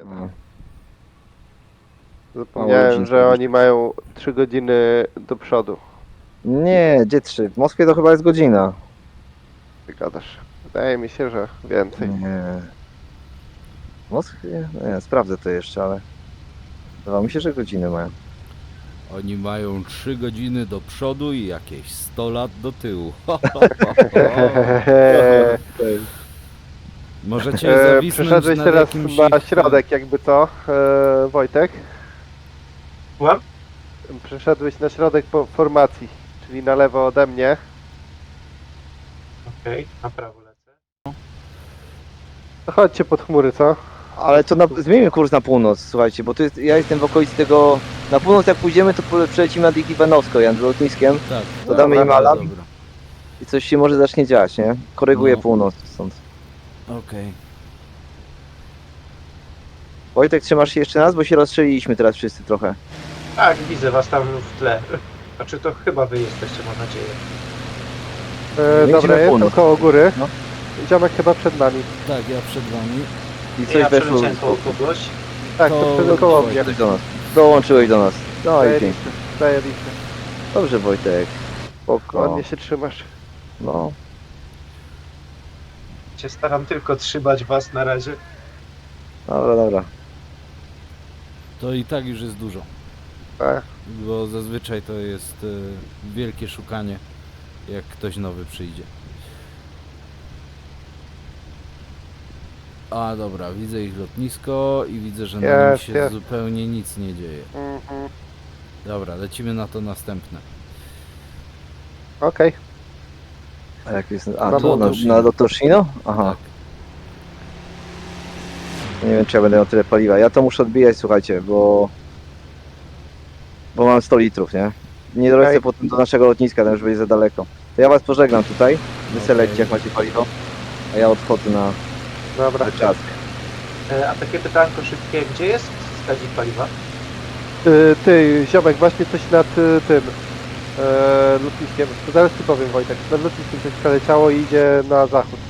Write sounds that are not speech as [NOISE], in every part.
takie. No. tam. Zapomniałem, że oni mają 3 godziny do przodu. Nie, gdzie trzy? W Moskwie to chyba jest godzina. Ty gadasz. Wydaje mi się, że więcej. Nie. W Moskwie? Nie, sprawdzę to jeszcze, ale... Wydawało mi się, że godziny mają. Oni mają 3 godziny do przodu i jakieś 100 lat do tyłu. [LAUGHS] [LAUGHS] [LAUGHS] Możecie E, zawisnąć Przeszedłeś nad teraz jakimś na ich- środek, jakby co, e, Wojtek? Słucham? Przeszedłeś na środek po formacji, czyli na lewo ode mnie. Okej, na prawo lecę. To chodźcie pod chmury, co? Ale to na, zmieńmy kurs na północ, słuchajcie, bo to jest, ja jestem w okolicy tego... Na północ jak pójdziemy, to po- przelecimy nad ich Iwanowską, ja lotniskiem Tak. To damy im dobra, alarm? I coś się może zacznie dziać, nie? Koryguję No. północ stąd. Okej. Wojtek, trzymasz się jeszcze nas, bo się rozstrzeliliśmy teraz wszyscy trochę. Tak, widzę was tam w tle. Znaczy to chyba wy jesteście, mam nadzieję. E, Jedziemy dobra, jestem północ. koło góry. No. Ziomek chyba przed nami. Tak, ja przed wami. I coś ja weszło... przeleciałem koło kogoś. Tak, To- to wtedy koło mnie. Dołączyłeś do nas. Dołączyłeś do nas. No i pięknie. Zajebiście. Dobrze Wojtek. Spoko. Ładnie się trzymasz. No. Cię staram tylko trzymać was na razie. Dobra, dobra. To i tak już jest dużo. Tak. Bo zazwyczaj to jest e, wielkie szukanie, jak ktoś nowy przyjdzie. A dobra, widzę ich lotnisko i widzę, że na nim Jest, się jest. zupełnie nic nie dzieje. Mhm. Dobra, lecimy na to następne. Okej. A jak jest... A, Na tu na, na Lotoshino? Aha. Tak. Nie wiem, czy ja będę miał tyle paliwa. Ja to muszę odbijać, słuchajcie, bo... Bo mam 100 litrów, nie? Nie dolecę Okej. potem do naszego lotniska, tam już będzie za daleko. To ja was pożegnam tutaj. Wyselekcie, Okej. jak macie paliwo. A ja odchodzę na Dobra. czas. E, a takie pytanko szybkie, gdzie jest wskaźnik paliwa? Y, ty, Ziomek, właśnie coś nad y, tym e, lotniskiem. To zaraz ci powiem, Wojtek. Nad lotniskiem coś przeleciało i idzie na zachód.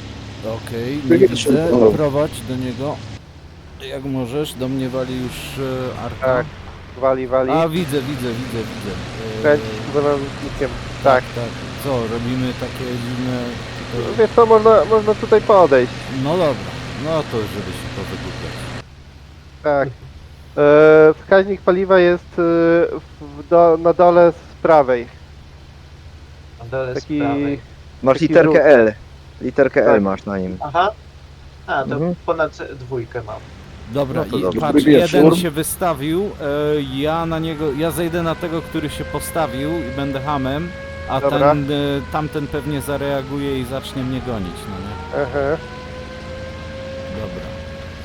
Okej, nie widzę. Prowadź do niego. Jak możesz, do mnie wali już e, Arka. Tak. Wali, wali. A widzę, widzę, widzę, widzę. E, Kręć za lotniskiem. Tak. tak. Co, robimy takie dziwne... No, Wiesz co, można, można tutaj podejść. No dobra, no to żeby się powygłupiać. Tak. E, wskaźnik paliwa jest y, w, do, na dole z prawej. Na dole Taki... z prawej. Masz Taki literkę żółty. L. Literkę Tak. L masz na nim. Aha. A, to Mhm. ponad dwójkę mam. Dobra, No to i dobrze. patrz, Dobry wieczór. jeden się wystawił, e, ja na niego, ja zejdę na tego, który się postawił i będę hamem, a Dobra. ten, e, tamten pewnie zareaguje i zacznie mnie gonić, no nie? Aha. Dobra.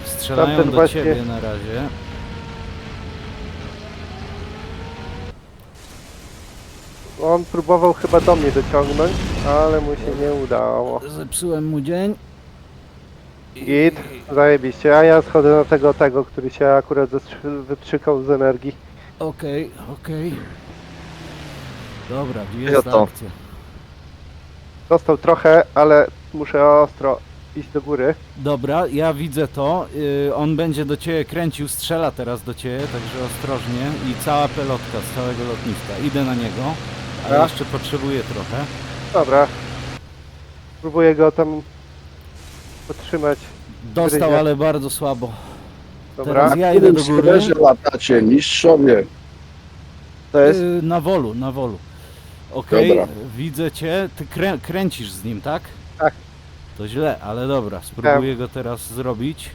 Strzelają Tamten do właśnie- ciebie na razie. On próbował chyba do mnie dociągnąć, ale mu się nie udało. Zepsułem mu dzień. Git, zajebiście. A ja schodzę na tego, tego, który się akurat zestrzy- wyprzykał z energii. Okej, okej. Dobra, Ja jest to. akcja. Dostał trochę, ale muszę ostro iść do góry. Dobra, ja widzę to. y, on będzie do ciebie kręcił, strzela teraz do ciebie, także ostrożnie. I cała pelotka z całego lotniska. Idę na niego, ale Dobra. jeszcze potrzebuję trochę. Dobra. Próbuję go tam podtrzymać. Dostał, Gryzie. ale bardzo słabo. Dobra. Teraz ja idę do góry. Skwerze latacie, mistrzowie. To jest... Y, na wolu, na wolu. Okej, Dobra. widzę cię. Ty krę kręcisz z nim, tak? Tak. To źle, ale dobra, spróbuję go teraz zrobić.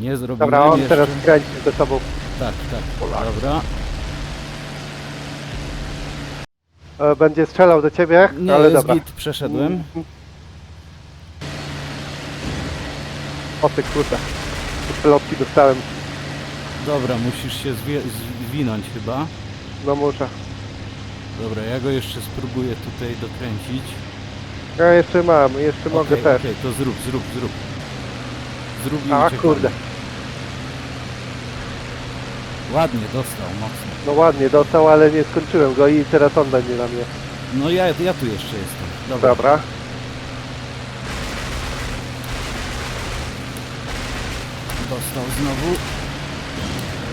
Nie zrobiłem Dobra, on jeszcze. teraz kręci ze sobą. Tak, tak. Dobra. E, Będzie strzelał do ciebie, Nie, ale jest dobra. git, przeszedłem. O ty kurde. Te Pelotki dostałem. Dobra, musisz się zwie- zwinąć chyba. No muszę. Dobra, ja go jeszcze spróbuję tutaj dokręcić. Ja jeszcze mam, jeszcze mogę Okej, też. okej, to zrób, zrób, zrób. Zrób i A uciekamy. kurde. Ładnie, dostał, mocno. No ładnie dostał, ale nie skończyłem go i teraz on będzie na mnie. No ja, ja tu jeszcze jestem. Dobra. Dobra. Dostał znowu.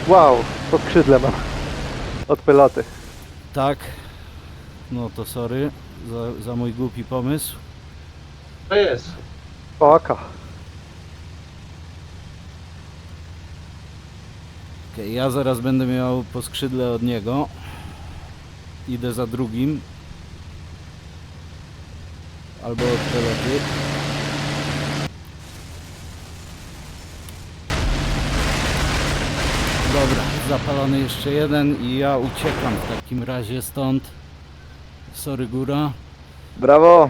Wow, po skrzydle mam. Od peloty. Tak. No to sorry za, za mój głupi pomysł. To jest. Spoko. Ja zaraz będę miał po skrzydle od niego. Idę za drugim. Albo od peloty. Dobra, zapalony jeszcze jeden i ja uciekam w takim razie stąd. Sorry góra. Brawo!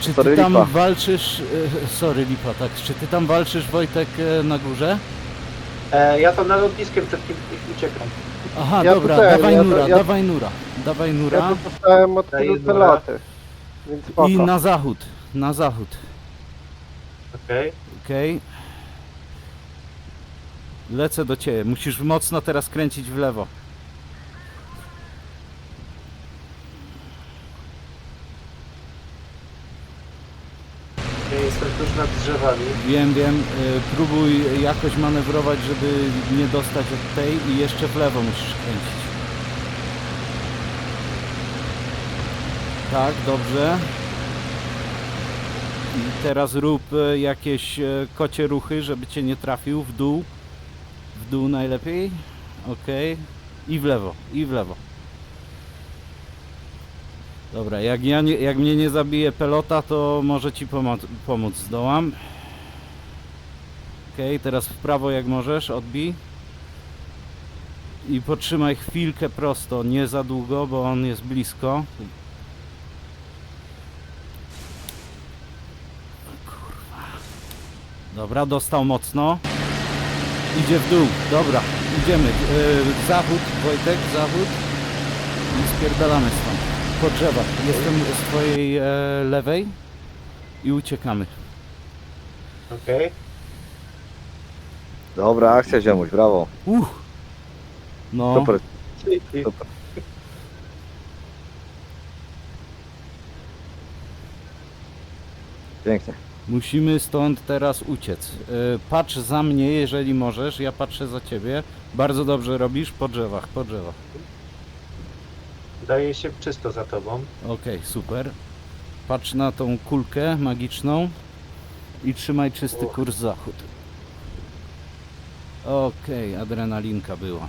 Czy Sorry, ty tam lipa. walczysz... e, Sorry lipa, tak. Czy ty tam walczysz Wojtek e, na górze? E, ja tam na lotniskiem przed kim uciekam. Aha, Ja dobra, tutaj, dawaj ja to- nura, ja- dawaj nura. Dawaj Ja nura. tu dostałem od Daję tylu. Więc spoko. I na zachód, na zachód. Okej. Okej. Lecę do ciebie. Musisz mocno teraz kręcić w lewo. Ja jestem tuż nad drzewami. Wiem, wiem. y, Próbuj jakoś manewrować, żeby nie dostać od tej i jeszcze w lewo musisz kręcić. Tak, dobrze. I teraz rób y, jakieś y, kocie ruchy, żeby cię nie trafił w dół. W dół najlepiej. Okej. I w lewo, i w lewo. Dobra, jak, ja nie, jak mnie nie zabije pelota, to może ci pomo pomóc zdołam. Okej, teraz w prawo jak możesz, odbij. I potrzymaj chwilkę prosto, nie za długo, bo on jest blisko. Kurwa. Dobra, dostał mocno. Idzie w dół, dobra, idziemy. Yy, zachód, Wojtek, zachód. I spierdalamy stąd. Po drzewach. Jestem z twojej e, lewej i uciekamy. Okej. Dobra akcja ziomuś, brawo. Uff. No, Super. Dzięki. Super. Pięknie. musimy stąd teraz uciec. E, patrz za mnie, jeżeli możesz. Ja patrzę za ciebie. Bardzo dobrze robisz. Po drzewach, po drzewach. Daje się czysto za tobą. Okej, super. Patrz na tą kulkę magiczną i trzymaj czysty kurs zachód. Okej, adrenalinka była.